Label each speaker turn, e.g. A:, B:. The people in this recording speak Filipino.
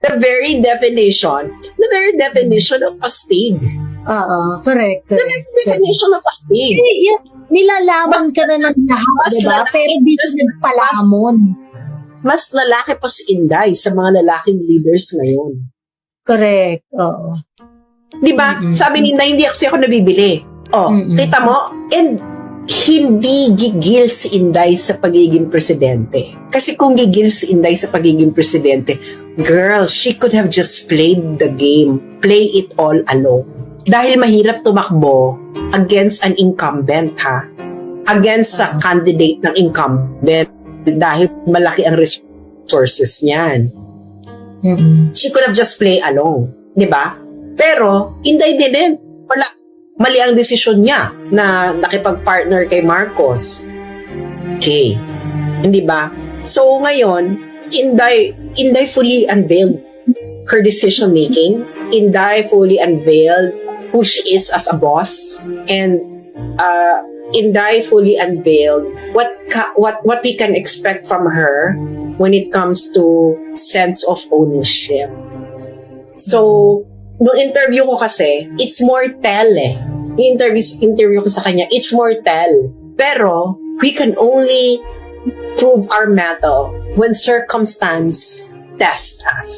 A: the very definition, the very definition of astig.
B: Oo, correct.
A: The very definition of astig.
B: Eh, yan, nilalaman
A: Mas-
B: ka na ng lahat,
A: mas
B: diba?
A: lalaki,
B: Pero di
A: mas-
B: nagpalamon.
A: Mas lalaki pa si Inday sa mga lalaking leaders ngayon.
B: Correct, oo.
A: Di ba?
B: Mm-mm.
A: Sabi ni Inday, hindi kasi ako nabibili. Oh,
B: Mm-mm.
A: kita mo? And hindi gigil si Inday sa pagiging presidente. Kasi kung gigil si Inday sa pagiging presidente, girl, she could have just played the game. Play it all alone. Dahil mahirap tumakbo against an incumbent, ha? Against sa candidate ng incumbent. Dahil malaki ang resources niyan
B: Mm-mm.
A: she could have just play along, 'di ba? Pero Inday didn't. Wala mali ang desisyon niya na nakipag-partner kay Marcos. Okay. Hindi ba? So ngayon, Inday Inday fully unveiled her decision making. Inday fully unveiled who she is as a boss and uh Inday fully unveiled what ka- what what we can expect from her when it comes to sense of ownership. So, nung interview ko kasi, it's more tell eh. Interview, interview ko sa kanya, it's more tell. Pero, we can only prove our mettle when circumstance tests us.